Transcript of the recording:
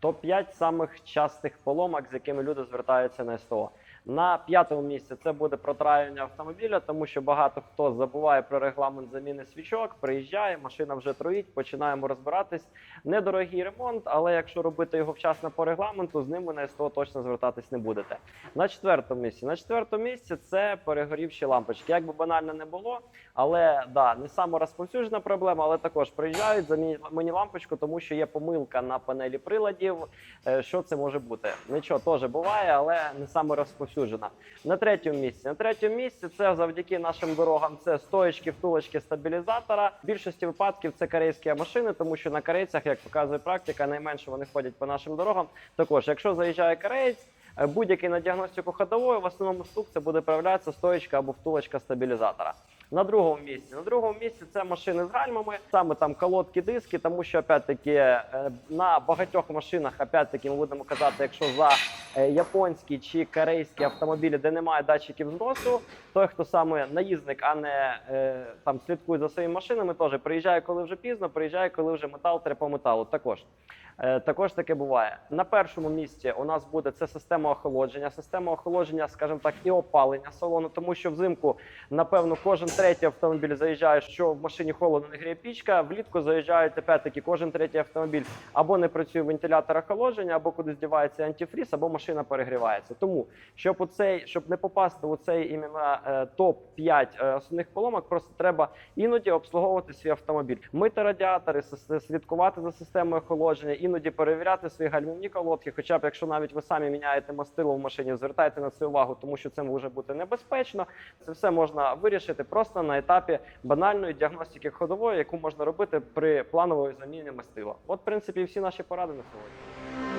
Топ-5 самих частих поломок, з якими люди звертаються на СТО. На п'ятому місці це буде протраювання автомобіля, тому що багато хто забуває про регламент заміни свічок, приїжджає, машина вже троїть, починаємо розбиратись. Недорогий ремонт, але якщо робити його вчасно по регламенту, з ним ви на СТО точно звертатись не будете. На четвертому місці. На четвертому місці це перегорівші лампочки. Як би банально не було, але да, не саме розповсюджена проблема, але також приїжджають, замінять мені лампочку, тому що є помилка на панелі приладів. Е, Що це може бути? Нічого теж буває, але не саме розповсюджена. На третьому місці. На третьому місці це завдяки нашим дорогам. Це стоечки, втулочки стабілізатора. В більшості випадків це корейські машини, тому що на корейцях, як показує практика, найменше вони ходять по нашим дорогам. Також, якщо заїжджає кореєць. е, Будь-який на діагностику ходової, в основному стук це буде проявлятися стоечка або втулочка стабілізатора. На другому місці. На другому місці це машини з гальмами, саме там колодки, диски, тому що опять-таки е, на багатьох машинах, опять-таки, ми будемо казати, якщо за японські чи корейські автомобілі, де немає датчиків зносу, той, хто саме наїзник, а не е, там слідкує за своїми машинами, теж приїжджає, коли вже пізно, приїжджає, коли вже метал треба по металу. Також. Е, Також таке буває. На першому місці у нас буде це система охолодження. Система охолодження, скажімо так, і опалення салону, тому що взимку, напевно, кожен третій автомобіль заїжджає, що в машині холодно не гріє пічка. Влітку заїжджають опять-таки кожен третій автомобіль або не працює вентилятор охолодження, або кудись дівається антифріз, або машина перегрівається. Тому щоб у цей, щоб не попасти у цей іменно е, топ 5 е, основних поломок, просто треба іноді обслуговувати свій автомобіль, мити радіатори, слідкувати за системою охолодження, іноді перевіряти свої гальмівні колодки. Хоча б якщо навіть ви самі міняєте мастило в машині, звертайте на це увагу, тому що це може бути небезпечно. Це все можна вирішити просто на етапі банальної діагностики ходової, яку можна робити при плановій заміні мастила. От, в принципі, всі наші поради на сьогодні.